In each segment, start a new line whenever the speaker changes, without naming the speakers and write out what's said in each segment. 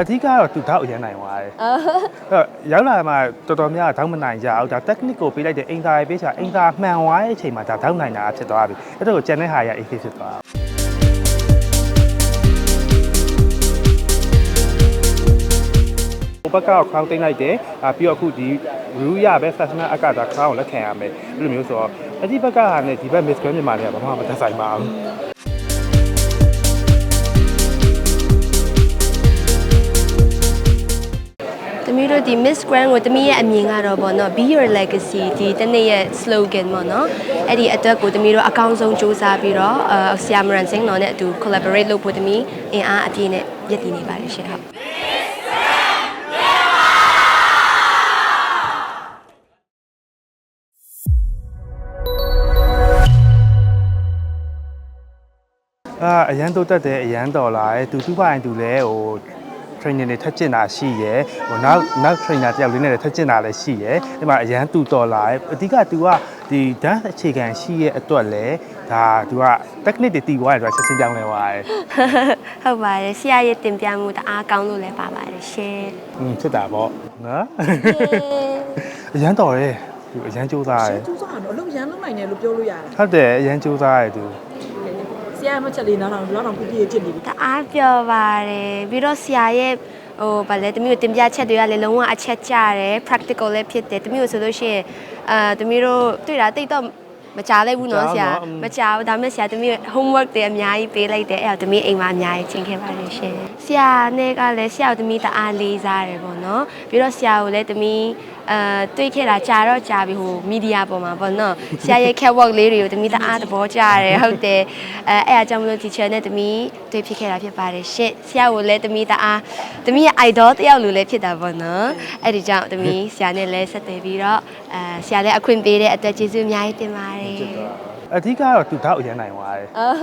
အဓိကတော့သူတောက်အရန်နိုင်သွားတယ်အဲ့တော့ရောက်လာမှတော်တော်များတောက်မနိုင်ကြဘူးဒါ technique ကိုပေးလိုက်တဲ့အင်သာရေးပေးချာအင်သာမှန်သွားတဲ့အချိန်မှာဒါတောက်နိုင်တာဖြစ်သွားပြီအဲ့တော့ကျန်တဲ့ဟာရ AC ဖြစ်သွားတာဘက်ကခေါင်းသိမ့်လိုက်တယ်အာပြီးတော့အခုဒီ rule ရပဲ sessional အကဒါခေါင်းကိုလက်ခံရမယ်အဲ့လိုမျိုးဆိုတော့အဒီဘက်ကဟာနဲ့ဒီဘက် miss မြန်မာတွေကဘာမှမသက်ဆိုင်ပါဘူး
သမီးတို့ဒီ Miss Grand ကိုသမီးရဲ့အမြင်ကတော့ပေါ့နော် Be your legacy ဒီတနေ့ရဲ့ slogan ပေါ့နော်အဲ့ဒီအတွက်ကိုသမီးတို့အကောင်းဆုံးစူးစမ်းပြီးတော့အာဆီယာမရန်စင်းတော်နဲ့အတူ collaborate လုပ်ဖို့သမီးအင်အားအပြည့်နဲ့ရည်တည်နေပါတယ်ရှင်ဟုတ်
အာအရန်တိုးတက်တယ်အရန်တော်လာတယ်သူသူ့ဘိုင်သူလည်းဟို training တွေထက်ကျင်တာရှိရယ်ဟိုနောက်နောက် trainer တယောက်လေးနဲ့လည်းထက်ကျင်တာလည်းရှိရယ်ဒီမှာအရန်တူတော်လာတယ်အဓိက तू ကဒီ dance အခြေခံရှိရဲ့အတွက်လည်းဒါ तू က technique တွေတည်သွားတယ်ဆိုတာချက်ချင်းပြောင်းလဲသွားတယ်
ဟုတ်ပါတယ်ဆရာရဲ့တင်ပြမှုတအားကောင်းလို့လည်းပါပါတယ်ရှင်
อืมဖြစ်တာပေါ့နော်အရန်တော်တယ်သူအရန်စူးစမ်းတယ်
ကျူးစားတော့အလုပ်ရမ်းလုံးနိုင်တယ်လို့ပြောလို့ရတယ်
ဟုတ်တယ်အရန်စူးစမ်းတယ်သူ
ဆရာမချက်လေးနောက်တော့လောက်တော့ပြည့်ပြည့်ဖြစ်နေပြီ
တအားပြောပါတယ်ပြီးတော့ဆရာရဲ့ဟိုဗာလဲတမီးတို့တင်ပြချက်တွေကလည်းလုံးဝအချက်ကျတယ် practical လည်းဖြစ်တယ်တမီးတို့ဆိုလို့ရှိရင်အာတမီးတို့တွေ့တာတိတ်တော့မကြားလိုက်ဘူးနော်ဆရာမကြားဘူးဒါပေမဲ့ဆရာတမီး homework တွေအများကြီးပေးလိုက်တယ်အဲ့တော့တမီးအိမ်မှာအများကြီးချင်းခဲ့ပါတယ်ရှင်ဆရာနဲ့ကလည်းဆရာကိုတမီးတအားလေးစားတယ်ပေါ့နော်ပြီးတော့ဆရာကိုလည်းတမီး အာတွေ့ခဲ့တာကြာတော့ကြာပြီဟိုမီဒီယာပေါ်မှာပေါ့နော်ဆရာရဲ့ catwalk လေးတွေကိုတမီးတအားသဘောကျတယ်ဟုတ်တယ်အဲအဲ့အကြောင်းမလို့ teacher နဲ့တမီးတွေ့ဖြစ်ခဲ့တာဖြစ်ပါတယ်ရှင့်ဆရာကိုလည်းတမီးတအားတမီးရဲ့ idol တယောက်လိုလည်းဖြစ်တာပေါ့နော်အဲ့ဒီကြောင့်တမီးဆရာနဲ့လည်းဆက်သွယ်ပြီးတော့အဲဆရာလည်းအခွင့်ပေးတဲ့အတွက်ကျေးဇူးအများကြီးတင်ပါတယ်
အဓိကတော့သူတောက်အရန်နိုင်သွားတယ်အဲ့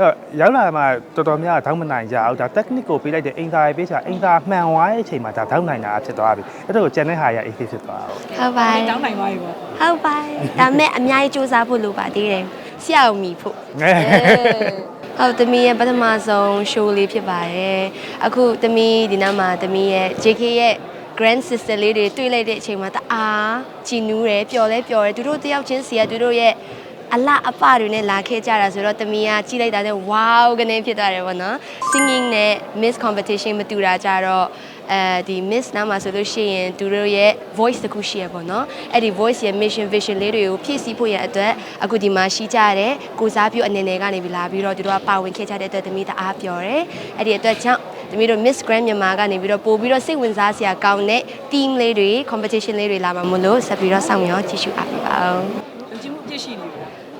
တော့ရောက်လာမှတော်တော်များတောက်မနိုင်ကြဘူးဒါ technique ကိုပေးလိုက်တဲ့အင်သာရေးပေးချာအင်သာမှန်သွားတဲ့အချိန်မှာဒါတောက်နိုင်တာဖြစ်သွားပြီအဲ့တော့ကျန်တဲ့ဟာရ AC ဖြစ်သွားတာပေါ့
ဟုတ်ပါတယ်
တောင်းနိုင်သွားပြီပေါ့
ဟုတ်ပါတယ်ဒါပေမဲ့အများကြီးစူးစမ်းဖို့လိုပါသေးတယ်ဆရာကိုမီဖို့
ငယ်
ဟုတ်သမီးရဲ့ပထမဆုံး show လေးဖြစ်ပါတယ်အခုသမီးဒီနောက်မှာသမီးရဲ့ JK ရဲ့ grand sister လေးတွေတွေ့လိုက်တဲ့အချိန်မှာတအားကြည်နူးတယ်ပျော်လဲပျော်တယ်သူတို့တယောက်ချင်းစီကသူတို့ရဲ့ အလအပတွေနဲ့လာခဲ့ကြတာဆိုတော့တမီးကကြည့်လိုက်တာနဲ့ wow ကနေဖြစ်သွားတယ်ပေါ့နော် singing နဲ့ miss competition မတူတာကြတော့အဲဒီ miss နားမှာဆိုလို့ရှိရင်သူတို့ရဲ့ voice တစ်ခုရှိရပေါ့နော်အဲ့ဒီ voice ရဲ့ mission vision လေးတွေကိုဖြည့်ဆည်းဖို့ရအတွက်အခုဒီမှာရှိကြတဲ့ကိုစားပြုအနေနဲ့ကနေပြီးလာပြီးတော့သူတို့ကပါဝင်ခဲ့ကြတဲ့အတွက်တမီးတအားပြောတယ်အဲ့ဒီအတွက်ကြောင့်တမီးတို့ Miss Grand မြန်မာကနေပြီးတော့ပို့ပြီးတော့စိတ်ဝင်စားစရာကောင်းတဲ့ team လေးတွေ competition လေးတွေလာမှာမလို့ဆက်ပြီးတော့စောင့်မျှော်ကြည့်ရှုအားပေးပါဦး
လူကြီးမှုပြည့်ရှိနေပြီ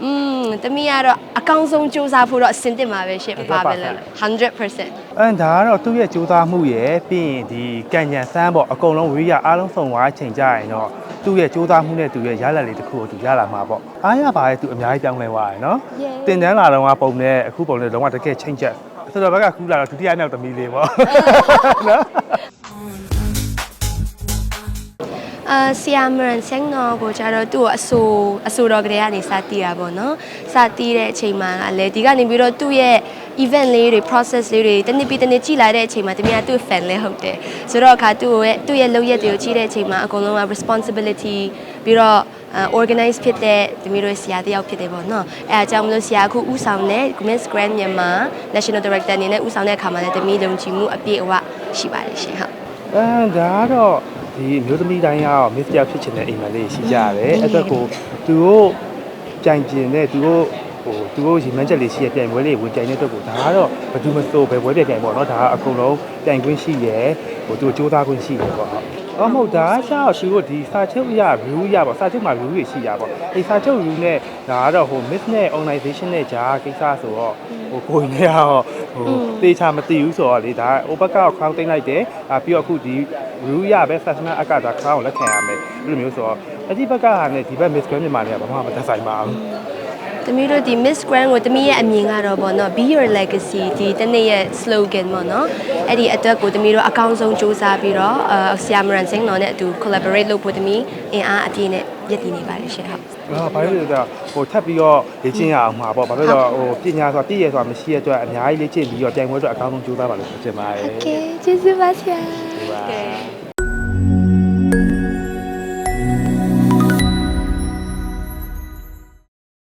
อืมတမီးကတော့အကောင်းဆုံးစူးစမ်းဖို့တော့အဆင်သင့်ပါပဲရှင့်ပါပဲလေ100%
အဲ့ဒါကတော့သူ့ရဲ့ကြိုးစားမှုရယ်ပြီးရင်ဒီကံကြံစမ်းပေါ့အကုန်လုံးဝေးရအားလုံးစုံသွားချိန်ကြရင်တော့သူ့ရဲ့ကြိုးစားမှုနဲ့သူ့ရဲ့ရလက်လေးတစ်ခုကိုသူရလာမှာပေါ့အားရပါရဲ့သူအများကြီးပြောင်းလဲသွားတယ်နော်
Yeah.
တင်တန်းလာတော့ကပုံနဲ့အခုပုံနဲ့လုံးဝတကယ်ချိန်ချက်ဆိုတော့ဘက်ကခူးလာတော့ဒုတိယမြောက်သမီးလေးပေါ့နော်
အာဆီယာမရန်ဆင်းနော်ကိုကျတော့သူ့ကိုအဆိုအဆိုတော်ကလေးကနေစတီးတာပေါ့နော်စတီးတဲ့အချိန်မှာကလည်းဒီကနေပြီးတော့သူ့ရဲ့ event လေးတွေ process လေးတွေတနည်းပြီးတနည်းကြည်လာတဲ့အချိန်မှာတမီးကသူ့ fan လေးဟုတ်တယ်ဆိုတော့အခါသူ့ရဲ့သူ့ရဲ့လုပ်ရက်တွေကိုကြည့်တဲ့အချိန်မှာအကုန်လုံးက responsibility ပြီးတော့အာ organize ဖြစ်တဲ့တမီးတို့ဆရာတယောက်ဖြစ်တယ်ပေါ့နော်အဲအကြောင်းမလို့ဆရာအခုဥဆောင်တဲ့ Miss Grand မြန်မာ National Director အနေနဲ့ဥဆောင်တဲ့အခါမှာလည်းတမီးလုံချီမှုအပြည့်အဝရှိပါတယ်ရှင်ဟုတ်
အဲဒါကတော့ ဒီမျိုးသမီးတိုင်းကတော့ miss တယောက်ဖြစ်ချင်တဲ့အိမ်မလေးရှိကြတယ်အဲ့တော့ကိုသူတို့ကြိုင်ကျင်တဲ့သူတို့ဟိုသူတို့ရီမန်းချက်လေးရှိရပြိုင်ပွဲလေးဝင်ကြိုင်တဲ့အတွက်ကိုဒါကတော့ဘယ်သူမဆိုပဲပွဲပြပြိုင်ပေါ့နော်ဒါကအကုန်လုံးပြိုင်ခွင့်ရှိရယ်ဟိုသူတို့စူးစမ်းခွင့်ရှိရယ်ပေါ့ဟုတ် အမဟုတ်ဒါကရှာတော့သူတို့ဒီစာချုပ်ရ review ရပေါ့စာချုပ်မှာ review တွေရှိရပေါ့ဒီစာချုပ် review နဲ့ဒါကတော့ဟို miss နဲ့ organization နဲ့ဂျာကိစ္စဆိုတော့ဟိုကိုယ်နဲ့ကတော့ဟိုတေချာမသိဘူးဆိုတော့လေဒါဟိုဘက်ကတော့ crown သိမ့်လိုက်တယ်အာပြီးတော့အခုဒီ review ရပဲ sessional အကဒါ crown ကိုလက်ခံရမယ်အဲ့လိုမျိုးဆိုတော့အဒီဘက်ကဟာနဲ့ဒီဘက် miss grand မြန်မာတွေကဘာမှမသက်ဆိုင်ပါဘူး
သမီးတို့ဒီ Miss Grand ကိုသမီးရဲ့အမြင်ကတော့ပေါ့နော် Be your legacy ဒီတနေ့ရဲ့ slogan ပေါ့နော်အဲ့ဒီအတွက်ကိုသမီးတို့အကောင်းဆုံးစူးစမ်းပြီးတော့အာဆီယာမရန်စင်းတော်နဲ့အတူ collaborate လုပ်ဖို့သမီးအင်အားအပြည့်နဲ့ရည်တည်နေပါတယ်ရှင်ဟုတ်
အာဘာလို့လဲဆိုတော့ဟိုထပ်ပြီးတော့လေ့ကျင့်ရအောင်မှာပေါ့ဘာလို့လဲဆိုတော့ဟိုပညာဆိုတာတည့်ရဆိုတာမရှိတဲ့အတွက်အများကြီးလေ့ကျင့်ပြီးတော့ပြိုင်ပွဲအတွက်အကောင်းဆုံးကြိုးစားပါလို့ပြောချင်ပါတယ်
ကဲကျေးဇူးပါဆရာ
ဟုတ်ပါ